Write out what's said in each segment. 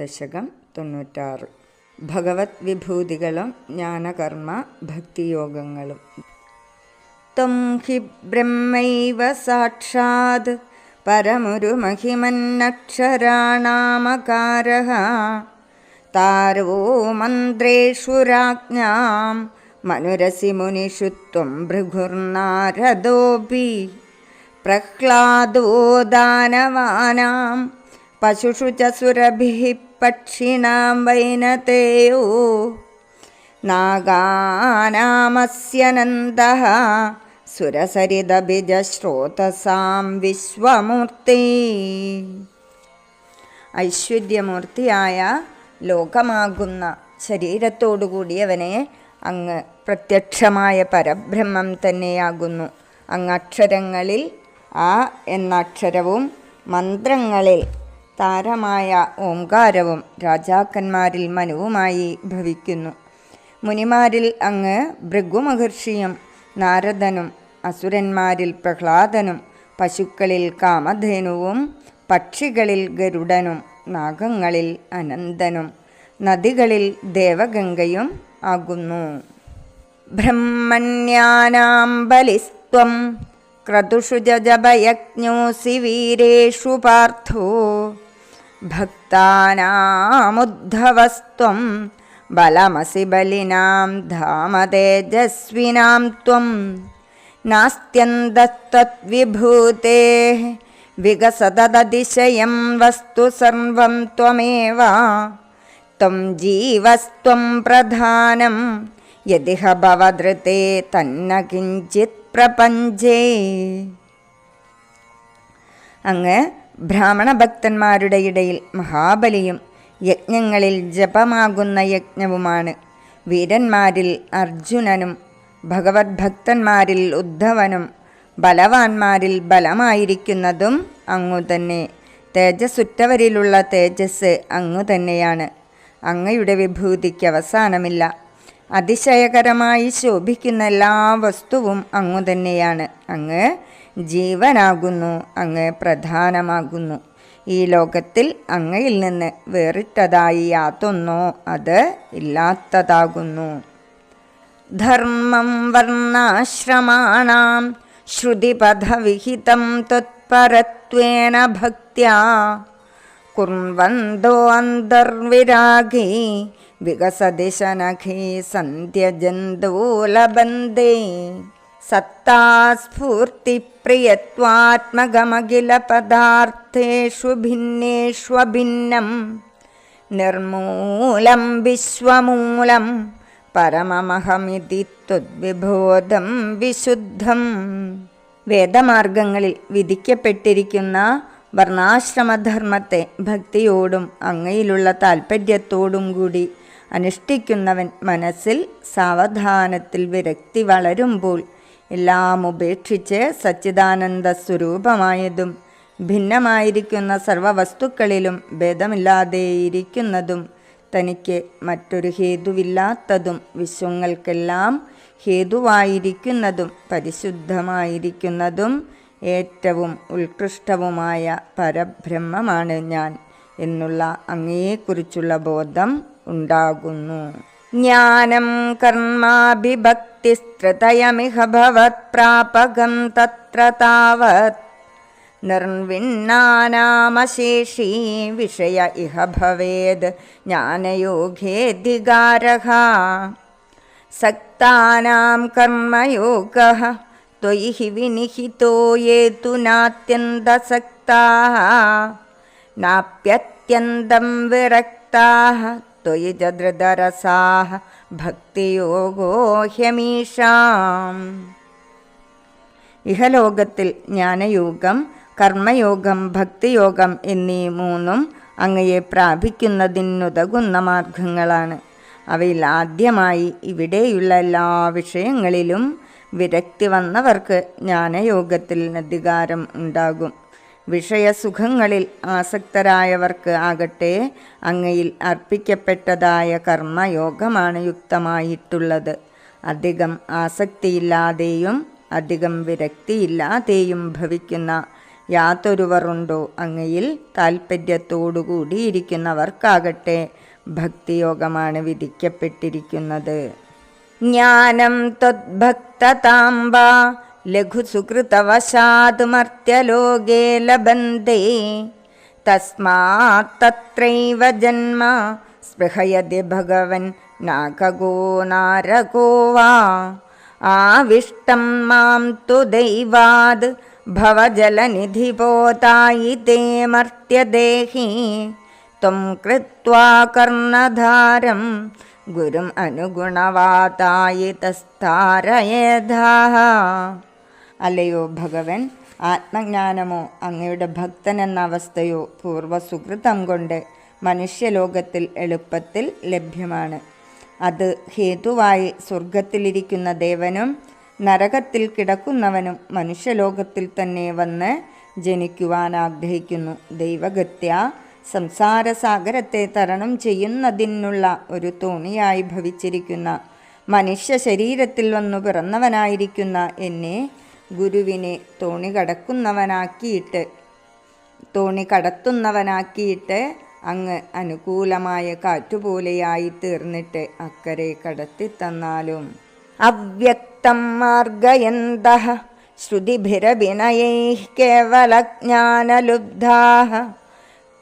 ദശകം തൊണ്ണൂറ്റാറ്. ഭഗവത് വിഭൂതികളും ജ്ഞാനകർമ്മ ഭക്തിയോഗങ്ങളും. ത്വം ഹി ബ്രഹ്മൈവ സാക്ഷാത് പരമൊരു മഹിമന്നക്ഷരാണാമകാര താരോ മന്ത്രേഷു രാജ്ഞാം മനുരസി മുനിഷു ത്വം ഭൃഗുർനാരദോപി പ്രഹ്ലാദോ ദാനവാനാം പശുഷു ച സുരഭിः പക്ഷിണാം വൈനതേയോ നാഗാനാമസ്യനന്ദः സുരസരിതബിജശ്രോതസാം വിശ്വമൂർത്തി ഐശ്വര്യമൂർത്തിയായ ലോകമാകുന്ന ശരീരത്തോടുകൂടിയവനെ അങ്ങ് പ്രത്യക്ഷമായ പരബ്രഹ്മം തന്നെയാകുന്നു. അങ്ങ് അക്ഷരങ്ങളിൽ ആ എന്ന അക്ഷരവും മന്ത്രങ്ങളിൽ താരമായ ഓംകാരവും രാജാക്കന്മാരിൽ മനുവുമായി ഭവിക്കുന്നു. മുനിമാരിൽ അങ്ങ് ഭൃഗുമഹർഷിയും നാരദനും അസുരന്മാരിൽ പ്രഹ്ലാദനും പശുക്കളിൽ കാമധേനുവും പക്ഷികളിൽ ഗരുഡനും നാഗങ്ങളിൽ അനന്തനും നദികളിൽ ദേവഗംഗയും ആകുന്നു. ബ്രഹ്മണ്യാനാം ബലിസ്ത്വം ജജപയജ്ഞോസി വീരേഷു പാർത്ഥോ ഭക്താനാമുദ്ധവസ്ത്വം ബലമസി ബലിനാം ധാമതേജസ്വിനാം ത്വം നാസ്ത്യന്തസ്ത്വദ്വിഭൂതേ വികസതദതിശയം വസ്തു സർവം ത്വമേവ ത്വം ജീവസ്ത്വം പ്രധാനം യതിഹ ഭവധൃത്തെ തന്ന കിഞ്ചിത് പ്രപഞ്ചേ അങ്ങ് ബ്രാഹ്മണ ഭക്തന്മാരുടെ ഇടയിൽ മഹാബലിയും യജ്ഞങ്ങളിൽ ജപമാകുന്ന യജ്ഞവുമാണ്. വീരന്മാരിൽ അർജുനനും ഭഗവത് ഭക്തന്മാരിൽ ഉദ്ധവനും ബലവാന്മാരിൽ ബലമായിരിക്കുന്നതും അങ്ങു തന്നെ തേജസ്സുറ്റവരിലുള്ള തേജസ് അങ്ങു തന്നെയാണ് അങ്ങയുടെ വിഭൂതിക്ക് അവസാനമില്ല. അതിശയകരമായി ശോഭിക്കുന്ന എല്ലാ വസ്തുവും അങ്ങു തന്നെയാണ് അങ്ങ് ജീവനാകുന്നു അങ്ങ് പ്രധാനമാകുന്നു. ഈ ലോകത്തിൽ അങ്ങയിൽ നിന്ന് വേറിട്ടതായി യാതൊന്നോ അത് ഇല്ലാത്തതാകുന്നു. ധർമ്മം വർണാശ്രമാണാം ശ്രുതിപഥവിഹിതം ത്വത്പരത്വേന ഭക്ത്യാ. കുർവന്തോ അന്തർവിരാഗി വികസതി ശനഖേ സത്താസ്ഫൂർത്തിപ്രിയത്വാത്മകമഖിലപദാർത്ഥേഷു ഭിന്നേഷ്വഭിന്നം നിർമൂലം വിശ്വമൂലം പരമമഹമിതി ത്വദ്വിബോധം വിശുദ്ധം. വേദമാർഗങ്ങളിൽ വിധിക്കപ്പെട്ടിരിക്കുന്ന വർണാശ്രമധർമ്മത്തെ ഭക്തിയോടും അങ്ങയിലുള്ള താൽപ്പര്യത്തോടും കൂടി അനുഷ്ഠിക്കുന്നവൻ മനസ്സിൽ സാവധാനത്തിൽ വിരക്തി വളരുമ്പോൾ എല്ലാം ഉപേക്ഷിച്ച് സച്ചിദാനന്ദ സ്വരൂപമായതും ഭിന്നമായിരിക്കുന്ന സർവവസ്തുക്കളിലും ഭേദമില്ലാതെയിരിക്കുന്നതും തനിക്ക് മറ്റൊരു ഹേതുവില്ലാത്തതും വിശ്വങ്ങൾക്കെല്ലാം ഹേതുവായിരിക്കുന്നതും പരിശുദ്ധമായിരിക്കുന്നതും ഏറ്റവും ഉത്കൃഷ്ടവുമായ പരബ്രഹ്മമാണ് ഞാൻ എന്നുള്ള അങ്ങയെക്കുറിച്ചുള്ള ബോധം ഉണ്ടാകുന്നു. ज्ञानं कर्माभिभक्तिस्तृतयमिह भवत्प्रापगं तत्र तावत्। निर्विन्नानामशेषी विषय इह भवेद् ज्ञानयोगे दिगारः। सक्तानां कर्मयोगः त्वयि हि विनिहितो ये तु नात्यन्तसक्ताः। नाप्यत्यन्तं विरक्ताः त्वयि च धृतरसाः ഭക്തിയോഗോ ഹ്യമീഷാം ഇഹലോകത്തിൽ ജ്ഞാനയോഗം കർമ്മയോഗം ഭക്തിയോഗം എന്നീ മൂന്നും അങ്ങയെ പ്രാപിക്കുന്നതിനുതകുന്ന മാർഗങ്ങളാണ് അവയിൽ ആദ്യമായി ഇവിടെയുള്ള എല്ലാ വിഷയങ്ങളിലും വിരക്തി വന്നവർക്ക് ജ്ഞാനയോഗത്തിൽ അധികാരം ഉണ്ടാകും വിഷയസുഖങ്ങളിൽ ആസക്തരായവർക്ക് ആകട്ടെ അങ്ങയിൽ അർപ്പിക്കപ്പെട്ടതായ കർമ്മയോഗമാണ് യുക്തമായിട്ടുള്ളത്. അധികം ആസക്തിയില്ലാതെയും അധികം വിരക്തിയില്ലാതെയും ഭവിക്കുന്ന യാതൊരുവറുണ്ടോ അങ്ങയിൽ താൽപ്പര്യത്തോടുകൂടിയിരിക്കുന്നവർക്കാകട്ടെ ഭക്തിയോഗമാണ് വിധിക്കപ്പെട്ടിരിക്കുന്നത്. ജ്ഞാനം ത്വദ്ഭക്തതാംബ ലഘുസുകൃതവശാത് മർത്യലോകേ ലഭന്തേ. തസ്മാത് तत्रैव ജന്മ. സ്പൃഹയതി ഭഗവൻ നാഗോ നാരകോ വാ. ആവിഷ്ടം മാം തു ദൈവാത്. ഭവജലനിധിപോതായി തേ മർത്യദേഹി ത്വം കൃത്വാ കർണധാരം. ഗുരും അനുഗുണവാതായി തസ്താരയേധാ. അല്ലയോ ഭഗവൻ? ആത്മജ്ഞാനമോ അങ്ങയുടെ ഭക്തൻ എന്ന അവസ്ഥയോ പൂർവസുകൃതം കൊണ്ട് മനുഷ്യലോകത്തിൽ എളുപ്പത്തിൽ ലഭ്യമാണ്. അത് ഹേതുവായി സ്വർഗത്തിലിരിക്കുന്ന ദേവനും നരകത്തിൽ കിടക്കുന്നവനും മനുഷ്യലോകത്തിൽ തന്നെ വന്ന് ജനിക്കുവാൻ ആഗ്രഹിക്കുന്നു. ദൈവഗത്യ സംസാരസാഗരത്തെ തരണം ചെയ്യുന്നതിനുള്ള ഒരു തോണിയായി ഭവിച്ചിരിക്കുന്ന മനുഷ്യ ശരീരത്തിൽ വന്നു പിറന്നവനായിരിക്കുന്ന എന്നെ ഗുരുവിനെ തോണി കടക്കുന്നവനാക്കിയിട്ട് തോണി കടത്തുന്നവനാക്കിയിട്ട് അങ്ങ് അനുകൂലമായ കാറ്റുപോലെയായി തീർന്നിട്ട് അക്കരെ കടത്തിത്തന്നാലും. അവ്യക്തം മാർഗയന്ത ശ്രുതിഭിരഭിനയൈ കേവലജ്ഞാനലുബ്ധാ.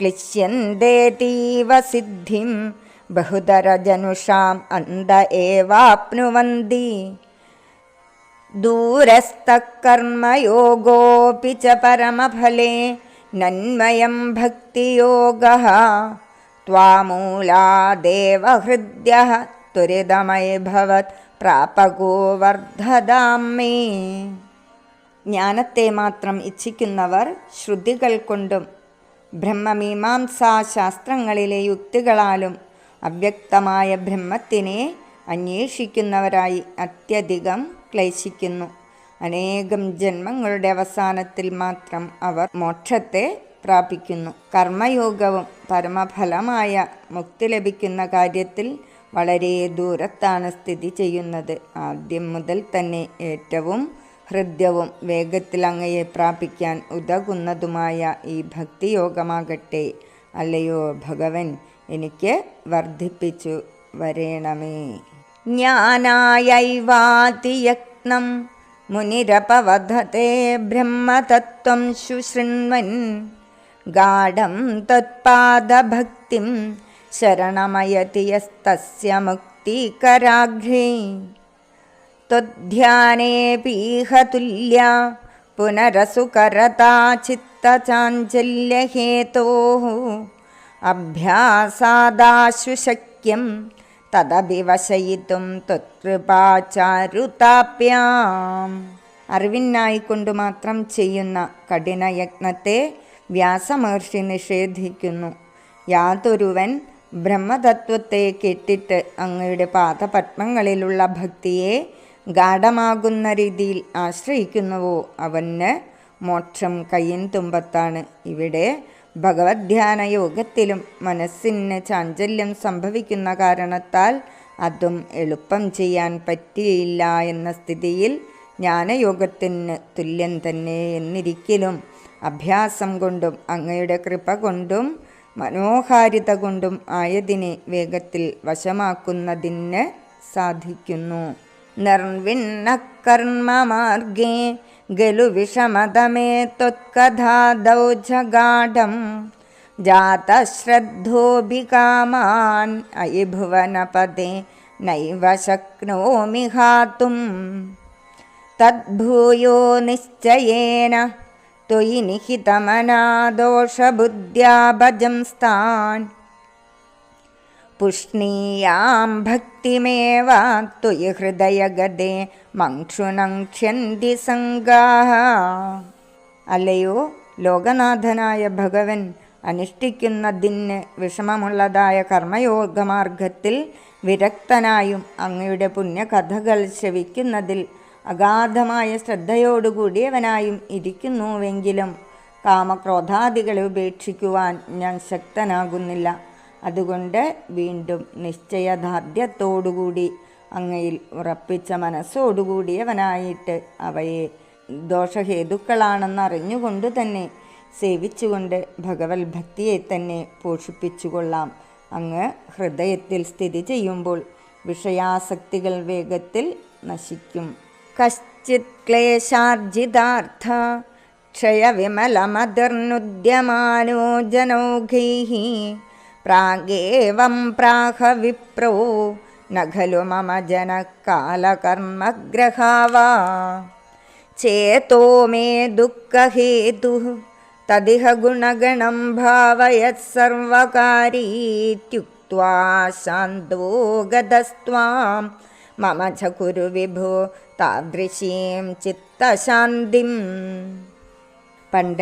ക്ലിശ്യന്തേതീവ സിദ്ധിം ബഹുതരജനുഷാം അന്ത ഏവാപ്നുവന്തി. दूरस्थः कर्मयोगोऽपि പരമഫലേ നന്മയം नन्मयं भक्तियोगः त्वामूलादेवहृद्यः പ്രാപകോ വർദ്ധതാമേ ജ്ഞാനത്തെ മാത്രം ഇച്ഛിക്കുന്നവർ ശ്രുതികൾ കൊണ്ടും ബ്രഹ്മമീമാംസാ ശാസ്ത്രങ്ങളിലെ യുക്തികളാലും അവ്യക്തമായ ബ്രഹ്മത്തിനെ അന്വേഷിക്കുന്നവരായി അത്യധികം ക്ലേശിക്കുന്നു. അനേകം ജന്മങ്ങളുടെ അവസാനത്തിൽ മാത്രം അവർ മോക്ഷത്തെ പ്രാപിക്കുന്നു. കർമ്മയോഗവും പരമഫലമായ മുക്തി ലഭിക്കുന്ന കാര്യത്തിൽ വളരെ ദൂരത്താണ് സ്ഥിതി ചെയ്യുന്നത്. ആദ്യം മുതൽ തന്നെ ഏറ്റവും ഹൃദ്യവും വേഗത്തിൽ അങ്ങയെ പ്രാപിക്കാൻ ഉതകുന്നതുമായ ഈ ഭക്തിയോഗമാകട്ടെ. അല്ലയോ ഭഗവൻ എനിക്ക് വർദ്ധിപ്പിച്ചു വരേണമേ. ज्ञानायैवातियत्नं मुनिरपवधते ब्रह्मतत्त्वं शुशृण्वन् गाढं तत्पादभक्तिं शरणमयति यस्तस्य मुक्तिकराघ्रे त्वध्यानेऽपीह तुल्या पुनरसुकरता चित्तचाञ्चल्यहेतोः अभ्यासादाशुशक्यं തദധിവശയിത്തും ത്വത്കൃപാചാരുതാപ്യാം അറിവിനായിക്കൊണ്ട് മാത്രം ചെയ്യുന്ന കഠിനയജ്ഞത്തെ വ്യാസമഹർഷി നിഷേധിക്കുന്നു. യാതൊരുവൻ ബ്രഹ്മതത്വത്തെ കെട്ടിട്ട് അങ്ങയുടെ പാദപത്മങ്ങളിലുള്ള ഭക്തിയെ ഗാഠമാകുന്ന രീതിയിൽ ആശ്രയിക്കുന്നുവോ? അവന് മോക്ഷം കയ്യൻ തുമ്പത്താണ്. ഇവിടെ ഭഗവത്ധ്യാന യോഗത്തിലും മനസ്സിന് ചാഞ്ചല്യം സംഭവിക്കുന്ന കാരണത്താൽ അതും എളുപ്പം ചെയ്യാൻ പറ്റിയില്ല എന്ന സ്ഥിതിയിൽ ജ്ഞാനയോഗത്തിന് തുല്യം തന്നെ എന്നിരിക്കലും അഭ്യാസം കൊണ്ടും അങ്ങയുടെ കൃപ കൊണ്ടും മനോഹാരിത കൊണ്ടും ആയതിനെ വേഗത്തിൽ വശമാക്കുന്നതിന് സാധിക്കുന്നു. നിർവിണ്ണ കർമ്മമാർഗേ गलु विषमदमेत्कधादौ जगाढं जातश्रद्धोऽभिकामान् अयि भुवनपदे नैव शक्नोमि हातुं तद्भूयो निश्चयेन त्वयि निहितमना दोषबुद्ध्या भजंस्तान्। ഭക്തിമേവ ത്വയി ഹൃദയഗതേ മങ്ക്ഷുനങ്ക്ഷ്യന്തി സംഗാഹ. അല്ലയോ ലോകനാഥനായ ഭഗവൻ അനുഷ്ഠിക്കുന്നതിന് വിഷമമുള്ളതായ കർമ്മയോഗമാർഗത്തിൽ വിരക്തനായും അങ്ങയുടെ പുണ്യകഥകൾ ശ്രവിക്കുന്നതിൽ അഗാധമായ ശ്രദ്ധയോടുകൂടിയവനായും ഇരിക്കുന്നുവെങ്കിലും കാമക്രോധാദികളെ ഉപേക്ഷിക്കുവാൻ ഞാൻ ശക്തനാകുന്നില്ല. അതുകൊണ്ട് വീണ്ടും നിശ്ചയദാർഢ്യത്തോടുകൂടി അങ്ങയിൽ ഉറപ്പിച്ച മനസ്സോടുകൂടിയവനായിട്ട് അവയെ ദോഷഹേതുക്കളാണെന്നറിഞ്ഞുകൊണ്ട് തന്നെ സേവിച്ചുകൊണ്ട് ഭഗവത് ഭക്തിയെ തന്നെ പോഷിപ്പിച്ചുകൊള്ളാം. അങ്ങ് ഹൃദയത്തിൽ സ്ഥിതി ചെയ്യുമ്പോൾ വിഷയാസക്തികൾ വേഗത്തിൽ നശിക്കും. കശ്ചിത് ക്ലേശാർജിതാർത്ഥ ക്ഷയവിമലമതിർനുദ്യമാനോ ജനൗഘൈः प्रागेवं प्राह विप्रो न खलु मम जनकालकर्मग्रहा वा चेतो मे दुःखहेतुः तदिह गुणगणं भावयत्सर्वकारीत्युक्त्वा शान्तो गतस्त्वां मम च कुरु विभो तादृशीं चित्तशान्तिं पण्ड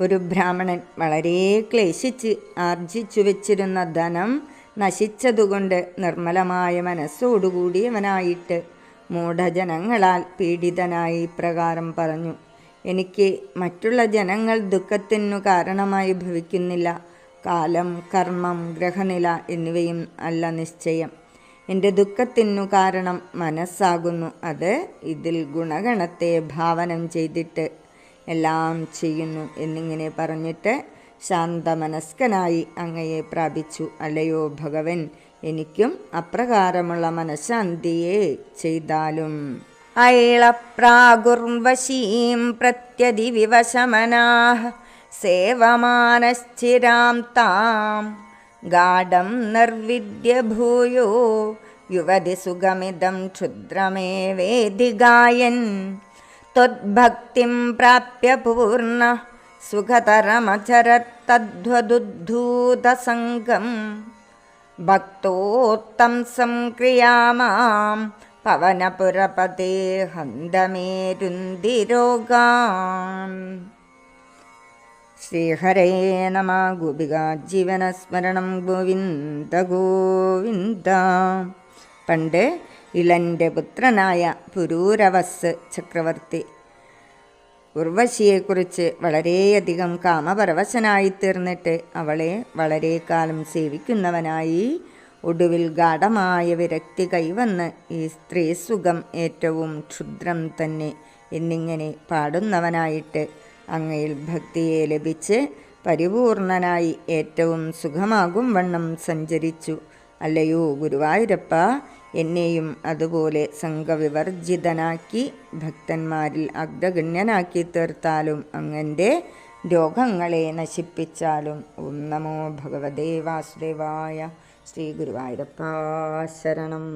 ഒരു ബ്രാഹ്മണൻ വളരെ ക്ലേശിച്ച് ആർജിച്ചു വെച്ചിരുന്ന ധനം നശിച്ചതുകൊണ്ട് നിർമ്മലമായ മനസ്സോടുകൂടിയവനായിട്ട് മൂഢജനങ്ങളാൽ പീഡിതനായി പ്രകാരം പറഞ്ഞു എനിക്ക് മറ്റുള്ള ജനങ്ങൾ ദുഃഖത്തിനു കാരണമായി ഭവിക്കുന്നില്ല. കാലം കർമ്മം ഗ്രഹനില എന്നിവയും അല്ല നിശ്ചയം. എന്റെ ദുഃഖത്തിനു കാരണം മനസ്സാകുന്നു. അത് ഇതിൽ ഗുണഗണത്തെ ഭാവനം ചെയ്തിട്ട് എല്ലാം ചെയ്യുന്നു എന്നിങ്ങനെ പറഞ്ഞിട്ട് ശാന്തമനസ്കനായി അങ്ങയെ പ്രാപിച്ചു. അല്ലയോ ഭഗവൻ എനിക്കും അപ്രകാരമുള്ള മനഃശാന്തിയെ ചെയ്താലും. ഐളപ്രാഗുർവശീം പ്രത്യതി വിവശമനാഹ സേവമാനശ്ചിരാം താം. ഗാഢം നിർവിദ്യ ഭൂയോ യുവതി സുഖമിതം ക്ഷുദ്രമേവേദി ഗായൻ ത്വദ്ഭക്തിം പ്രാപ്യ പൂർണ സുഖതരമചരത്തദ്വദുദ്ധൂതസംഗം ഭക്തോത്തംസം ക്രിയാമാം പവനപുരപതേ ഹന്തമേരുന്തിരോഗാൻ ശ്രീഹരേ നമ ഗോപികാജീവനസ്മരണം ഗോവിന്ദ ഗോവിന്ദ. പണ്ട് ഇളന്റെ പുത്രനായ പുരൂരവസ് ചക്രവർത്തി. ഉർവശിയെക്കുറിച്ച് വളരെയധികം കാമപരവശനായി തീർന്നിട്ട് അവളെ വളരെ കാലം സേവിക്കുന്നവനായി ഒടുവിൽ ഗാഠമായ വിരക്തി കൈവന്ന് ഈ സ്ത്രീ സുഖം ഏറ്റവും ക്ഷുദ്രം തന്നെ എന്നിങ്ങനെ പാടുന്നവനായിട്ട് അങ്ങയിൽ ഭക്തിയെ ലഭിച്ച് പരിപൂർണനായി ഏറ്റവും സുഖമാകും വണ്ണം സഞ്ചരിച്ചു. അല്ലയോ ഗുരുവായൂരപ്പ എന്നെയും അതുപോലെ സംഘവിവർജിതനാക്കി ഭക്തന്മാരിൽ അഗ്രഗണ്യനാക്കി തീർത്താലും അങ്ങന്റെ രോഗങ്ങളെ നശിപ്പിച്ചാലും ഓം നമോ ഭഗവതേ വാസുദേവായ ശ്രീ ഗുരുവായൂരപ്പ ശരണം.